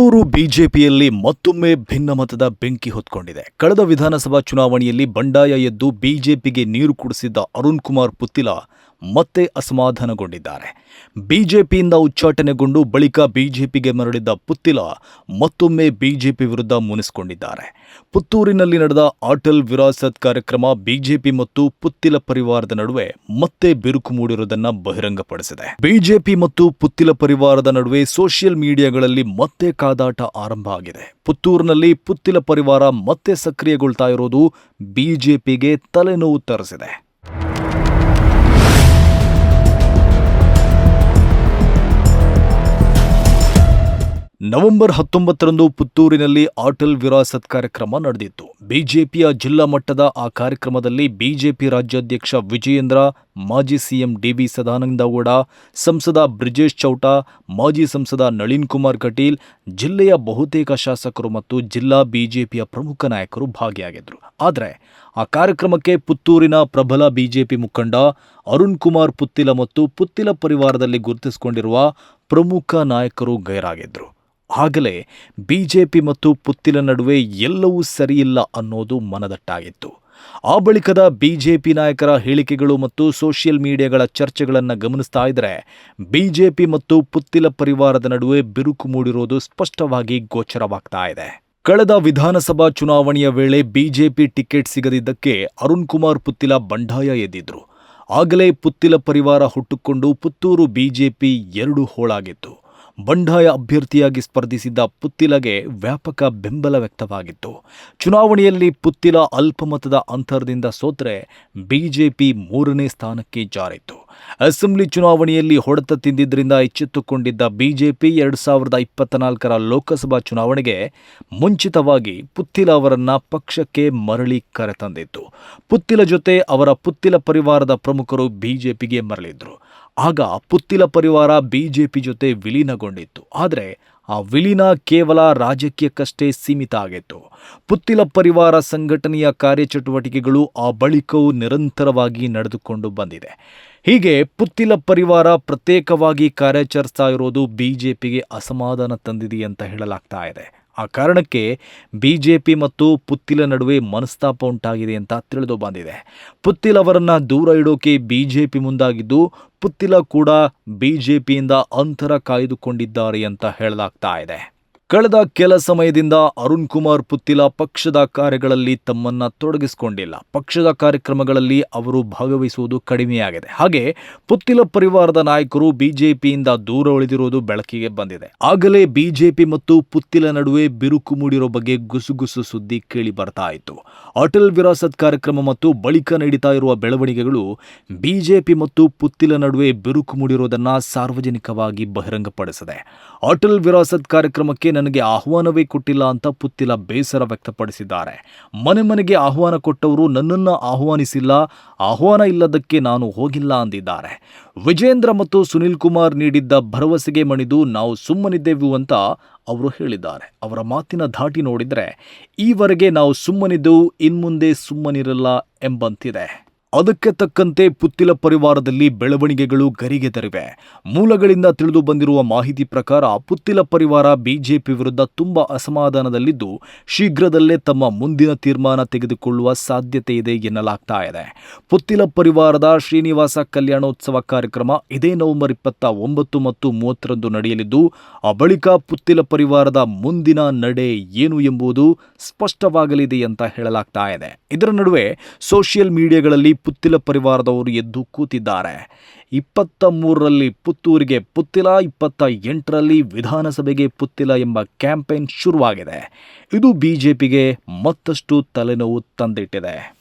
ಪುತ್ತೂರು ಬಿಜೆಪಿಯಲ್ಲಿ ಮತ್ತೊಮ್ಮೆ ಭಿನ್ನಮತದ ಬೆಂಕಿ ಹೊತ್ಕೊಂಡಿದೆ. ಕಳೆದ ವಿಧಾನಸಭಾ ಚುನಾವಣೆಯಲ್ಲಿ ಬಂಡಾಯ ಎದ್ದು ಬಿಜೆಪಿಗೆ ನೀರು ಕುಡಿಸಿದ್ದ ಅರುಣ್ ಕುಮಾರ್ ಪುತ್ತಿಲ ಮತ್ತೆ ಅಸಮಾಧಾನಗೊಂಡಿದ್ದಾರೆ. ಬಿಜೆಪಿಯಿಂದ ಉಚ್ಚಾಟನೆಗೊಂಡು ಬಳಿಕ ಬಿಜೆಪಿಗೆ ಮರಳಿದ್ದ ಪುತ್ತಿಲ ಮತ್ತೊಮ್ಮೆ ಬಿಜೆಪಿ ವಿರುದ್ಧ ಮುನಿಸಿಕೊಂಡಿದ್ದಾರೆ. ಪುತ್ತೂರಿನಲ್ಲಿ ನಡೆದ ಆಟಲ್ ವಿರಾಸತ್ ಕಾರ್ಯಕ್ರಮ ಬಿಜೆಪಿ ಮತ್ತು ಪುತ್ತಿಲ ಪರಿವಾರದ ನಡುವೆ ಮತ್ತೆ ಬಿರುಕು ಮೂಡಿರುವುದನ್ನ ಬಹಿರಂಗಪಡಿಸಿದೆ. ಬಿಜೆಪಿ ಮತ್ತು ಪುತ್ತಿಲ ಪರಿವಾರದ ನಡುವೆ ಸೋಷಿಯಲ್ ಮೀಡಿಯಾಗಳಲ್ಲಿ ಮತ್ತೆ ಕಾದಾಟ ಆರಂಭ ಆಗಿದೆ. ಪುತ್ತೂರಿನಲ್ಲಿ ಪುತ್ತಿಲ ಪರಿವಾರ ಮತ್ತೆ ಸಕ್ರಿಯಗೊಳ್ತಾ ಇರೋದು ಬಿಜೆಪಿಗೆ ತಲೆನೋವು ತರಿಸಿದೆ. ನವೆಂಬರ್ ಹತ್ತೊಂಬತ್ತರಂದು ಪುತ್ತೂರಿನಲ್ಲಿ ಆಟಲ್ ವಿರಾಸತ್ ಕಾರ್ಯಕ್ರಮ ನಡೆದಿತ್ತು. ಬಿಜೆಪಿಯ ಜಿಲ್ಲಾ ಮಟ್ಟದ ಆ ಕಾರ್ಯಕ್ರಮದಲ್ಲಿ ಬಿಜೆಪಿ ರಾಜ್ಯಾಧ್ಯಕ್ಷ ವಿಜಯೇಂದ್ರ, ಮಾಜಿ ಸಿಎಂ ಡಿಬಿ ಸದಾನಂದಗೌಡ, ಸಂಸದ ಬ್ರಿಜೇಶ್ ಚೌಟಾ, ಮಾಜಿ ಸಂಸದ ನಳಿನ್ ಕುಮಾರ್ ಕಟೀಲ್, ಜಿಲ್ಲೆಯ ಬಹುತೇಕ ಶಾಸಕರು ಮತ್ತು ಜಿಲ್ಲಾ ಬಿಜೆಪಿಯ ಪ್ರಮುಖ ನಾಯಕರು ಭಾಗಿಯಾಗಿದ್ದರು. ಆದರೆ ಆ ಕಾರ್ಯಕ್ರಮಕ್ಕೆ ಪುತ್ತೂರಿನ ಪ್ರಬಲ ಬಿಜೆಪಿ ಮುಖಂಡ ಅರುಣ್ ಕುಮಾರ್ ಪುತ್ತಿಲ ಮತ್ತು ಪುತ್ತಿಲ ಪರಿವಾರದಲ್ಲಿ ಗುರುತಿಸಿಕೊಂಡಿರುವ ಪ್ರಮುಖ ನಾಯಕರು ಗೈರಾಗಿದ್ದರು. ಆಗಲೇ ಬಿಜೆಪಿ ಮತ್ತು ಪುತ್ತಿಲ ನಡುವೆ ಎಲ್ಲವೂ ಸರಿಯಿಲ್ಲ ಅನ್ನೋದು ಮನದಟ್ಟಾಗಿತ್ತು. ಆ ಬಳಿಕದ ಬಿಜೆಪಿ ನಾಯಕರ ಹೇಳಿಕೆಗಳು ಮತ್ತು ಸೋಷಿಯಲ್ ಮೀಡಿಯಾಗಳ ಚರ್ಚೆಗಳನ್ನು ಗಮನಿಸ್ತಾ ಇದ್ದರೆ ಬಿಜೆಪಿ ಮತ್ತು ಪುತ್ತಿಲ ಪರಿವಾರದ ನಡುವೆ ಬಿರುಕು ಮೂಡಿರೋದು ಸ್ಪಷ್ಟವಾಗಿ ಗೋಚರವಾಗ್ತಾ ಇದೆ. ಕಳೆದ ವಿಧಾನಸಭಾ ಚುನಾವಣೆಯ ವೇಳೆ ಬಿಜೆಪಿ ಟಿಕೆಟ್ ಸಿಗದಿದ್ದಕ್ಕೆ ಅರುಣ್ ಕುಮಾರ್ ಪುತ್ತಿಲ ಬಂಡಾಯ ಎದ್ದಿದ್ರು. ಆಗಲೇ ಪುತ್ತಿಲ ಪರಿವಾರ ಹುಟ್ಟುಕೊಂಡು ಪುತ್ತೂರು ಬಿಜೆಪಿ ಎರಡು ಹೋಳಾಗಿತ್ತು. ಬಂಡಾಯ ಅಭ್ಯರ್ಥಿಯಾಗಿ ಸ್ಪರ್ಧಿಸಿದ್ದ ಪುತ್ತಿಲಗೆ ವ್ಯಾಪಕ ಬೆಂಬಲ ವ್ಯಕ್ತವಾಗಿತ್ತು. ಚುನಾವಣೆಯಲ್ಲಿ ಪುತ್ತಿಲ ಅಲ್ಪಮತದ ಅಂತರದಿಂದ ಸೋತ್ರೆ ಬಿಜೆಪಿ ಮೂರನೇ ಸ್ಥಾನಕ್ಕೆ ಜಾರಿತ್ತು. ಅಸೆಂಬ್ಲಿ ಚುನಾವಣೆಯಲ್ಲಿ ಹೊಡೆತ ತಿಂದಿದ್ದರಿಂದ ಎಚ್ಚೆತ್ತುಕೊಂಡಿದ್ದ ಬಿಜೆಪಿ ಎರಡು ಸಾವಿರದ ಇಪ್ಪತ್ತ ನಾಲ್ಕರ ಲೋಕಸಭಾ ಚುನಾವಣೆಗೆ ಮುಂಚಿತವಾಗಿ ಪುತ್ತಿಲ ಅವರನ್ನ ಪಕ್ಷಕ್ಕೆ ಮರಳಿ ಕರೆತಂದಿತ್ತು. ಪುತ್ತಿಲ ಜೊತೆ ಅವರ ಪುತ್ತಿಲ ಪರಿವಾರದ ಪ್ರಮುಖರು ಬಿಜೆಪಿಗೆ ಮರಳಿದ್ರು. ಆಗ ಪುತ್ತಿಲ ಪರಿವಾರ ಬಿಜೆಪಿ ಜೊತೆ ವಿಲೀನಗೊಂಡಿತ್ತು. ಆದರೆ ಆ ವಿಲೀನ ಕೇವಲ ರಾಜಕೀಯಕ್ಕಷ್ಟೇ ಸೀಮಿತ ಆಗಿತ್ತು. ಪುತ್ತಿಲ ಪರಿವಾರ ಸಂಘಟನೆಯ ಕಾರ್ಯಚಟುವಟಿಕೆಗಳು ಆ ಬಳಿಕವೂ ನಿರಂತರವಾಗಿ ನಡೆದುಕೊಂಡು ಬಂದಿದೆ. ಹೀಗೆ ಪುತ್ತಿಲ ಪರಿವಾರ ಪ್ರತ್ಯೇಕವಾಗಿ ಕಾರ್ಯಾಚರಿಸ್ತಾ ಇರೋದು ಬಿಜೆಪಿಗೆ ಅಸಮಾಧಾನ ತಂದಿದೆ ಅಂತ ಹೇಳಲಾಗ್ತಾ ಇದೆ. ಆ ಕಾರಣಕ್ಕೆ ಬಿ ಜೆ ಪಿ ಮತ್ತು ಪುತ್ತಿಲ ನಡುವೆ ಮನಸ್ತಾಪ ಉಂಟಾಗಿದೆ ಅಂತ ತಿಳಿದು ಬಂದಿದೆ. ಪುತ್ತಿಲ್ ಅವರನ್ನು ದೂರ ಇಡೋಕೆ ಬಿ ಜೆ ಪಿ ಮುಂದಾಗಿದ್ದು, ಪುತ್ತಿಲ ಕೂಡ ಬಿ ಜೆ ಪಿಯಿಂದ ಅಂತರ ಕಾಯ್ದುಕೊಂಡಿದ್ದಾರೆ ಅಂತ ಹೇಳಲಾಗ್ತಾ ಇದೆ. ಕಳೆದ ಕೆಲ ಸಮಯದಿಂದ ಅರುಣ್ ಕುಮಾರ್ ಪುತ್ತಿಲ ಪಕ್ಷದ ಕಾರ್ಯಗಳಲ್ಲಿ ತಮ್ಮನ್ನ ತೊಡಗಿಸಿಕೊಂಡಿಲ್ಲ. ಪಕ್ಷದ ಕಾರ್ಯಕ್ರಮಗಳಲ್ಲಿ ಅವರು ಭಾಗವಹಿಸುವುದು ಕಡಿಮೆಯಾಗಿದೆ. ಹಾಗೆ ಪುತ್ತಿಲ ಪರಿವಾರದ ನಾಯಕರು ಬಿಜೆಪಿಯಿಂದ ದೂರ ಉಳಿದಿರುವುದು ಬೆಳಕಿಗೆ ಬಂದಿದೆ. ಆಗಲೇ ಬಿಜೆಪಿ ಮತ್ತು ಪುತ್ತಿಲ ನಡುವೆ ಬಿರುಕು ಮೂಡಿರೋ ಬಗ್ಗೆ ಗುಸುಗುಸು ಸುದ್ದಿ ಕೇಳಿ ಬರ್ತಾ ಇತ್ತು. ಅಟಲ್ ವಿರಾಸತ್ ಕಾರ್ಯಕ್ರಮ ಮತ್ತು ಬಳಿಕ ನಡೀತಾ ಇರುವ ಬೆಳವಣಿಗೆಗಳು ಬಿಜೆಪಿ ಮತ್ತು ಪುತ್ತಿಲ ನಡುವೆ ಬಿರುಕು ಮೂಡಿರೋದನ್ನ ಸಾರ್ವಜನಿಕವಾಗಿ ಬಹಿರಂಗಪಡಿಸಿದೆ. ಅಟಲ್ ವಿರಾಸತ್ ಕಾರ್ಯಕ್ರಮಕ್ಕೆ ನನಗೆ ಆಹ್ವಾನವೇ ಕೊಟ್ಟಿಲ್ಲ ಅಂತ ಪುತ್ತಿಲ ಬೇಸರ ವ್ಯಕ್ತಪಡಿಸಿದ್ದಾರೆ. ಮನೆ ಮನೆಗೆ ಆಹ್ವಾನ ಕೊಟ್ಟವರು ನನ್ನನ್ನು ಆಹ್ವಾನಿಸಿಲ್ಲ, ಆಹ್ವಾನ ಇಲ್ಲದಕ್ಕೆ ನಾನು ಹೋಗಿಲ್ಲ ಅಂದಿದ್ದಾರೆ. ವಿಜೇಂದ್ರ ಮತ್ತು ಸುನಿಲ್ ಕುಮಾರ್ ನೀಡಿದ್ದ ಭರವಸೆಗೆ ಮಣಿದು ನಾವು ಸುಮ್ಮನಿದ್ದೆವು ಅಂತ ಅವರು ಹೇಳಿದ್ದಾರೆ. ಅವರ ಮಾತಿನ ಧಾಟಿ ನೋಡಿದರೆ, ಈವರೆಗೆ ನಾವು ಸುಮ್ಮನಿದ್ದೆವು, ಇನ್ಮುಂದೆ ಸುಮ್ಮನಿರಲ್ಲ ಎಂಬಂತಿದೆ. ಅದಕ್ಕೆ ತಕ್ಕಂತೆ ಪುತ್ತಿಲ ಪರಿವಾರದಲ್ಲಿ ಬೆಳವಣಿಗೆಗಳು ಗರಿಗೆದರಿವೆ ಮೂಲಗಳಿಂದ ತಿಳಿದು ಬಂದಿರುವ ಮಾಹಿತಿ ಪ್ರಕಾರ ಪುತ್ತಿಲ ಪರಿವಾರ ಬಿಜೆಪಿ ವಿರುದ್ಧ ತುಂಬಾ ಅಸಮಾಧಾನದಲ್ಲಿದ್ದು, ಶೀಘ್ರದಲ್ಲೇ ತಮ್ಮ ಮುಂದಿನ ತೀರ್ಮಾನ ತೆಗೆದುಕೊಳ್ಳುವ ಸಾಧ್ಯತೆ ಇದೆ ಎನ್ನಲಾಗ್ತಾ ಇದೆ. ಪುತ್ತಿಲ ಪರಿವಾರದ ಶ್ರೀನಿವಾಸ ಕಲ್ಯಾಣೋತ್ಸವ ಕಾರ್ಯಕ್ರಮ ಇದೇ ನವೆಂಬರ್ ಇಪ್ಪತ್ತ ಒಂಬತ್ತು ಮತ್ತು ಮೂವತ್ತರಂದು ನಡೆಯಲಿದ್ದು, ಆ ಬಳಿಕ ಪುತ್ತಿಲ ಪರಿವಾರದ ಮುಂದಿನ ನಡೆ ಏನು ಎಂಬುದು ಸ್ಪಷ್ಟವಾಗಲಿದೆ ಅಂತ ಹೇಳಲಾಗ್ತಾ ಇದೆ. ಇದರ ನಡುವೆ ಸೋಷಿಯಲ್ ಮೀಡಿಯಾಗಳಲ್ಲಿ ಪುತ್ತಿಲ ಪರಿವಾರದವರು ಎದ್ದು ಕೂತಿದ್ದಾರೆ. ಇಪ್ಪತ್ತ ಮೂರರಲ್ಲಿ ಪುತ್ತೂರಿಗೆ ಪುತ್ತಿಲ, ಇಪ್ಪತ್ತ ಎಂಟರಲ್ಲಿ ವಿಧಾನಸಭೆಗೆ ಪುತ್ತಿಲ ಎಂಬ ಕ್ಯಾಂಪೇನ್ ಶುರುವಾಗಿದೆ. ಇದು ಬಿಜೆಪಿಗೆ ಮತ್ತಷ್ಟು ತಲೆನೋವು ತಂದಿಟ್ಟಿದೆ.